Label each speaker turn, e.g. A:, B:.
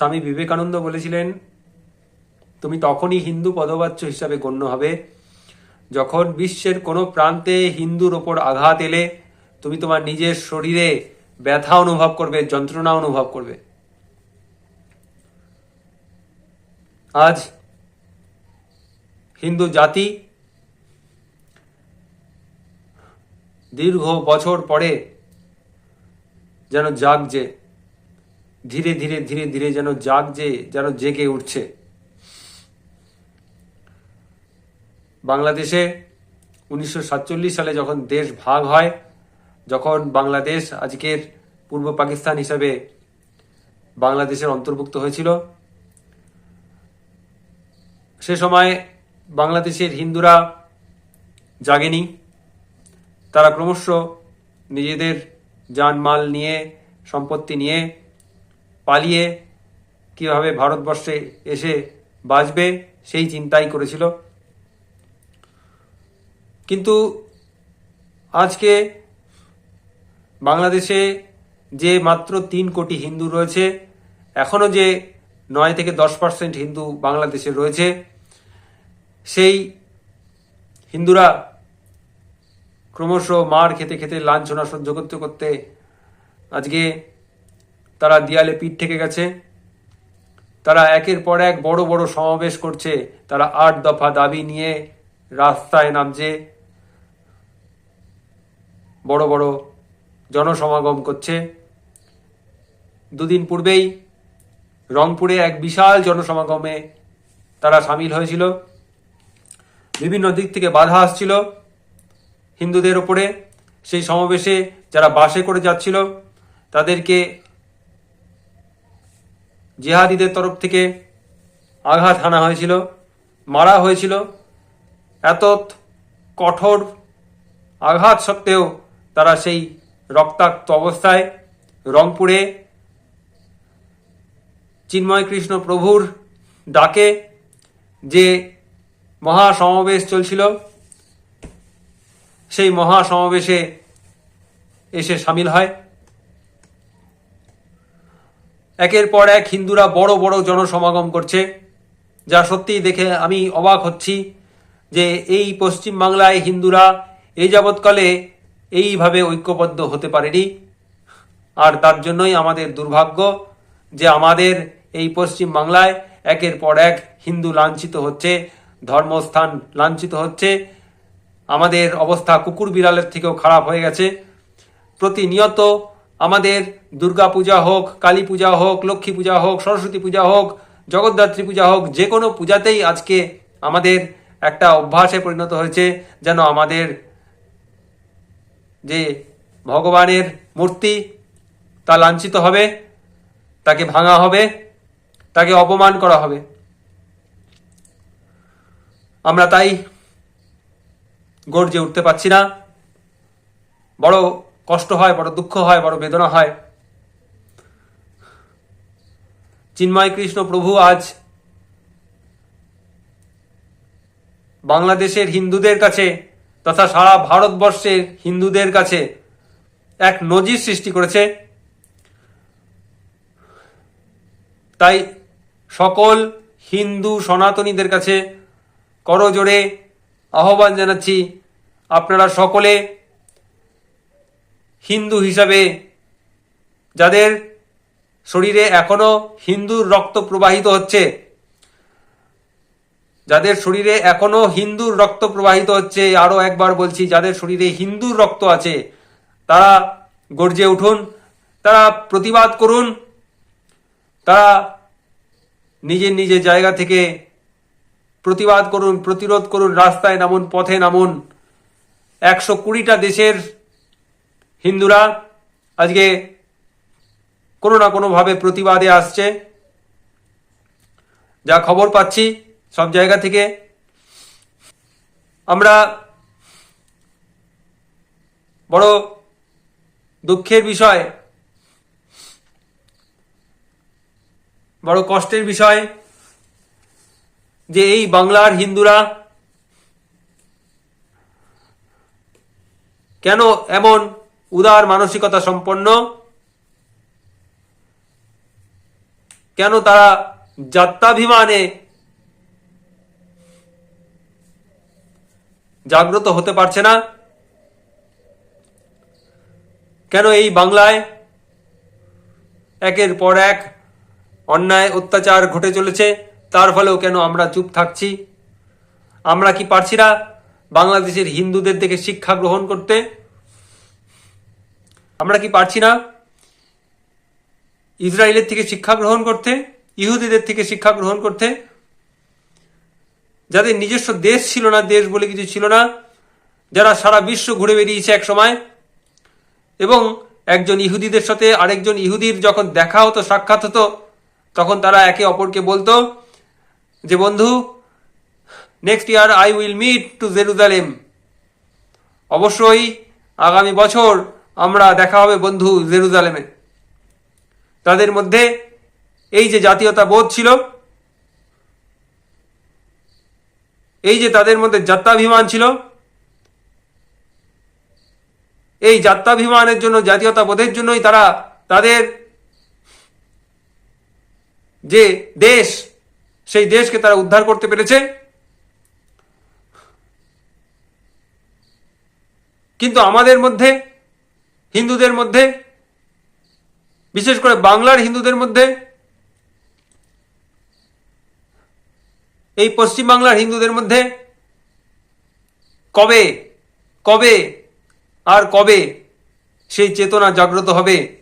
A: স্বামী বিবেকানন্দ বলেছিলেন, তুমি তখনই হিন্দু পদবাচ্য হিসাবে গণ্য হবে। যখন বিশ্বের কোনো প্রান্তে হিন্দুর ওপর আঘাত এলে, তুমি তোমার নিজের শরীরে ব্যথা অনুভব করবে, যন্ত্রণা অনুভব করবে। আজ হিন্দু জাতি দীর্ঘ বছর পরে যেন জাগছে। ধীরে ধীরে ধীরে ধীরে যেন জাগছে, যেন জেগে উঠছে। বাংলাদেশে উনিশশো সাতচল্লিশ সালে যখন দেশ ভাগ হয়, যখন বাংলাদেশ আজকের পূর্ব পাকিস্তান হিসাবে বাংলাদেশের অন্তর্ভুক্ত হয়েছিল, সে সময় বাংলাদেশের হিন্দুরা জাগেনি। তারা ক্রমশ নিজেদের জানমাল নিয়ে, সম্পত্তি নিয়ে পালিয়ে কীভাবে ভারতবর্ষে এসে বাঁচবে সেই চিন্তাই করেছিল। কিন্তু আজকে বাংলাদেশে যে মাত্র তিন কোটি হিন্দু রয়েছে, এখনও যে নয় থেকে দশ পার্সেন্ট হিন্দু বাংলাদেশে রয়েছে, সেই হিন্দুরা ক্রমশ মার খেতে খেতে লাঞ্ছনা সহ্য করতে করতে আজকে তারা দেয়ালে পিঠ থেকে গেছে। তারা একের পর এক বড় বড় সমাবেশ করছে। তারা আট দফা দাবি নিয়ে রাস্তায় নামছে। বড় বড় জনসমাগম করছে। দুদিন পূর্বেই রংপুরে এক বিশাল জনসমাগমে তারা সামিল হয়েছিল। বিভিন্ন দিক থেকে বাধা আসছিল হিন্দুদের ওপরে সেই সমাবেশে যারা বাসে করে যাচ্ছিল, তাদেরকে জেহাদিদের তরফ থেকে আঘাত হানা হয়েছিল, মারা হয়েছিল। এত কঠোর আঘাত সত্ত্বেও তারা সেই রক্তাক্ত অবস্থায় রংপুরে চিন্ময় কৃষ্ণ প্রভুর ডাকে যে মহা সমাবেশ চলছিল, সেই মহা সমাবেশে এসে সামিল হয়। একের পর এক হিন্দুরা বড় বড় জনসমাগম করছে। যা সত্যি দেখে আমি অবাক হচ্ছি যে এই পশ্চিম বাংলায় হিন্দুরা এই যাবৎকালে এইভাবে ঐক্যবদ্ধ হতে পারেনি। আর তার জন্যই আমাদের দুর্ভাগ্য যে আমাদের এই পশ্চিম বাংলায় একের পর এক হিন্দু লাঞ্ছিত হচ্ছে, ধর্মস্থান লাঞ্ছিত হচ্ছে। আমাদের অবস্থা কুকুর বিড়ালের থেকেও খারাপ হয়ে গেছে। প্রতিনিয়ত আমাদের দুর্গা পূজা হোক, কালী পূজা হোক, লক্ষ্মী পূজা হোক, সরস্বতী পূজা হোক, জগদ্ধাত্রী পূজা হোক, যে কোনো পূজাতেই আজকে আমাদের একটা অভ্যাসে পরিণত হয়েছে যেন আমাদের যে ভগবানের মূর্তি তা লাঞ্ছিত হবে, তাকে ভাঙা হবে, তাকে অপমান করা হবে। আমরা তাই গর্জে উঠতে পারছি না। বড় কষ্ট হয়, বড় দুঃখ হয়, বড় বেদনা হয়। চিন্ময় কৃষ্ণ প্রভু আজ বাংলাদেশের হিন্দুদের কাছে তথা সারা ভারতবর্ষের হিন্দুদের কাছে এক নজির সৃষ্টি করেছে। তাই সকল হিন্দু সনাতনীদের কাছে করজোড়ে আহ্বান জানাচ্ছি, আপনারা সকলে হিন্দু হিসাবে যাদের শরীরে এখনও হিন্দুর রক্ত প্রবাহিত হচ্ছে, যাদের শরীরে এখনও হিন্দুর রক্ত প্রবাহিত হচ্ছে, আরও একবার বলছি, যাদের শরীরে হিন্দুর রক্ত আছে, তারা গর্জে উঠুন, তারা প্রতিবাদ করুন, তারা নিজের নিজের জায়গা থেকে প্রতিবাদ করুন, প্রতিরোধ করুন, রাস্তায় নামুন, পথে নামুন। একশো কুড়িটা দেশের হিন্দুরা আজকে কোনো না কোনোভাবে প্রতিবাদে আসছে। যা খবর পাচ্ছি সব জায়গা থেকে। আমরা বড় দুঃখের বিষয়, বড় কষ্টের বিষয় যে এই বাংলার হিন্দুরা কেন এমন উদার মানসিকতা সম্পন্ন। কেন তারা যাত্রাভিমানে জাগ্রত হতে পারছে না? কেন এই বাংলায় একের পর এক অন্যায় অত্যাচার ঘটে চলেছে? তার ফলেও কেন আমরা চুপ থাকছি? আমরা কি পারছি না বাংলাদেশের হিন্দুদের থেকে শিক্ষা গ্রহণ করতে? আমরা কি পারছি না? ইসরায়েলের থেকে শিক্ষা গ্রহণ করতে, ইহুদিদের থেকে শিক্ষা গ্রহণ করতে? যাদের নিজস্ব দেশ ছিল না, দেশ বলে কিছু ছিল না, যারা সারা বিশ্ব ঘুরে বেরিয়েছে এক সময়, এবং একজন ইহুদিদের সাথে আরেকজন ইহুদির যখন দেখা হতো, সাক্ষাৎ হতো, তখন তারা একে অপরকে বলতো যে, বন্ধু next year I will meet to Jerusalem অবশ্যই আগামী বছর আমরা দেখা হবে বন্ধু জেরুজালেমে। তাদের মধ্যে এই যে জাতীয়তা বোধ ছিল, এই যে তাদের মধ্যে যাত্রাভিমান ছিল, এই যাত্রাভিমানের জন্য জাতীয়তা বোধের জন্যই তারা তাদের যে দেশ, সেই দেশকে তারা উদ্ধার করতে পেরেছে। কিন্তু আমাদের মধ্যে হিন্দুদের মধ্যে, বিশেষ করে বাংলার হিন্দুদের মধ্যে, এই পশ্চিমবাংলার হিন্দুদের মধ্যে, কবে কবে আর কবে সেই চেতনা জাগ্রত হবে?